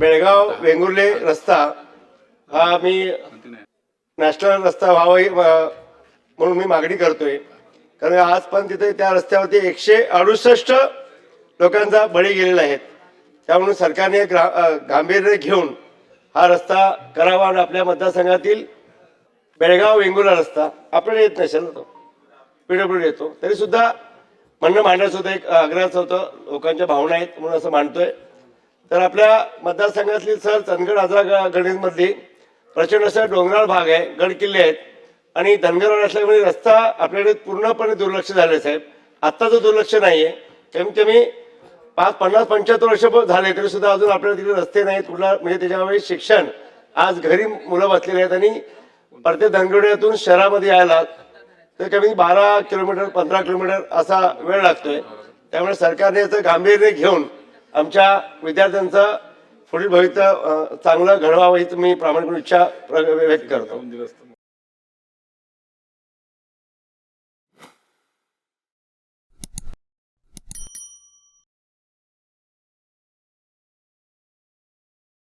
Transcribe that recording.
बेळगाव वेंगुर्ले रस्ता हा मी नॅशनल रस्ता व्हावा म्हणून मी मागणी करतोय. कारण आज पण तिथे त्या रस्त्यावरती एकशे अडुसष्ट लोकांचा बळी गेलेला आहेत त्यामुळे सरकारने ग्रा गांभीर्य घेऊन हा रस्ता करावा आणि आपल्या मतदारसंघातील बेळगाव वेंगुर्ला रस्ता आपल्याला येत नसेल ना तो पीडब्ल्यू येतो. तरी सुद्धा म्हणणं मांडायचं होतं एक आग्रहाचं होतं लोकांच्या भावना आहेत म्हणून असं मांडतोय. तर आपल्या मतदारसंघातली सर चंदगड आजरा गणितमधली प्रचंड असा डोंगराळ भाग आहे गड किल्ले आहेत. आणि धनगरवाड असल्यामुळे रस्ता आपल्याकडे पूर्णपणे दुर्लक्ष झाले साहेब. आत्ताचं दुर्लक्ष नाही आहे कमीत कमी पाच पन्नास पंच्याहत्तर वर्ष झाले तरी सुद्धा अजून आपल्याला तिकडे रस्ते नाहीत. कुठला म्हणजे त्याच्यामुळे शिक्षण. आज घरी मुलं बसलेली आहेत आणि प्रत्येक धनगड्यातून शहरामध्ये यायला तर कमी बारा किलोमीटर पंधरा किलोमीटर असा वेळ लागतोय. त्यामुळे सरकारने याचं गांभीर्य घेऊन आमच्या विद्यार्थ्यांचं पुढील भविष्य चांगलं घडवावं हीच मी प्रामाणिक इच्छा प्र- व्यक्त करतो.